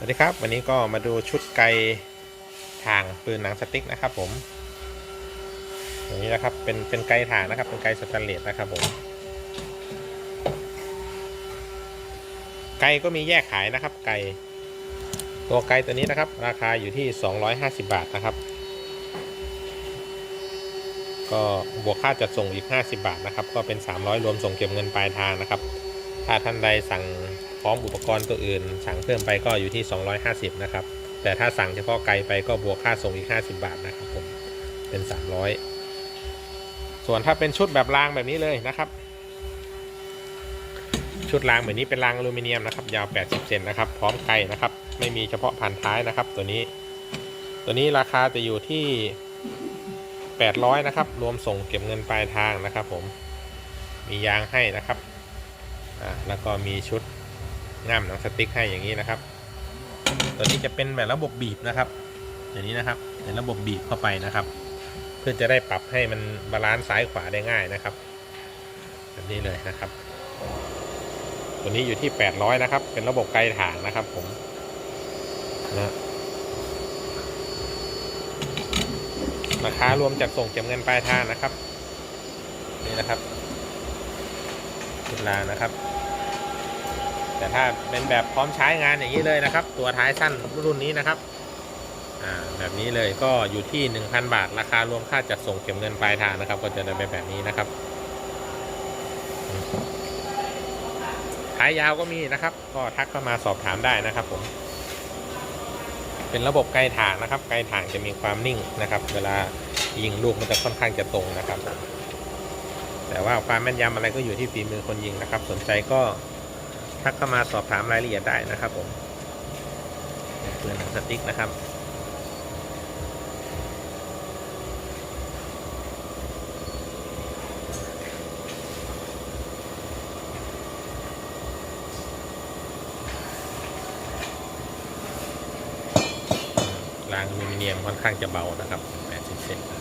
สวัสดีครับ วันนี้ก็มาดูชุดไกถ่างปืนหนังสติ๊กนะครับผมอย่างนี้นะครับเป็นเป็นไกถ่างนะครับ เป็นไกสแตนเลสนะครับผมไกก็มีแยกขายนะครับ ไกตัวไกตัวนี้นะครับ ราคาอยู่ที่ 250 บาทนะครับ ก็บวกค่าจัดส่งอีก 50 บาทนะครับ ก็เป็น 300 รวมส่งเก็บเงินปลายทางนะครับ ถ้าท่านใดสั่ง พร้อมอุปกรณ์ตัวอื่น สั่งเพิ่มไปก็อยู่ที่ 250 นะครับ แต่ถ้าสั่งเฉพาะไกลไปก็บวกค่าส่งอีก 50 บาทนะครับผมเป็น 300 ส่วนถ้าเป็นชุดแบบรางแบบนี้เลยนะครับ ชุดรางแบบนี้เป็นรางอลูมิเนียมนะครับ ยาว 80 เซนนะครับ พร้อมไกลนะครับ ไม่มีเฉพาะพันท้ายนะครับ ตัวนี้ ตัวนี้ราคาจะอยู่ที่ 800 นะครับ รวมส่งเก็บเงินปลายทางนะครับ ผม มียางให้นะครับ อ่า แล้วก็มีชุด ง่ามหนังสติ๊กให้อย่างนี้นะครับ ตัวนี้จะเป็นแบบระบบบีบนะครับอย่างนี้นะครับเป็นระบบบีบเข้าไปนะครับ เพื่อจะได้ปรับให้มันบาลานซ์ซ้ายขวาได้ง่ายนะครับแบบนี้เลยนะครับ ตัวนี้อยู่ที่ 800 นะครับ เป็นระบบไกลถ่างนะครับ ผมนะราคารวมจัดส่งเก็บเงินปลายทางนะครับ นี่นะครับชุดรานะครับ แต่ถ้าเป็นแบบพร้อมใช้งานอย่างนี้เลยนะครับ ตัวท้ายสั้นรุ่นนี้นะครับแบบนี้เลยก็อยู่ที่ 1,000 บาท ราคารวมค่าจัดส่งเก็บเงินปลายทางนะครับ ก็จะได้เป็นแบบนี้นะครับท้ายยาวก็มีนะครับ ก็ทักเข้ามาสอบถามได้นะครับ ผม เป็นระบบไกลถ่างนะครับ ไกลถ่างจะมีความนิ่งนะครับ เวลายิงลูกมันจะค่อนข้างจะตรงนะครับ แต่ว่าความแม่นยำอะไรก็อยู่ที่ฝีมือคนยิงนะครับ สนใจก็ ทักเข้ามาสอบถามรายละเอียดได้นะครับผมเปืนหนังสติ๊กนะครับรางอลูมิเนียมค่อนข้างจะเบานะครับ80เซน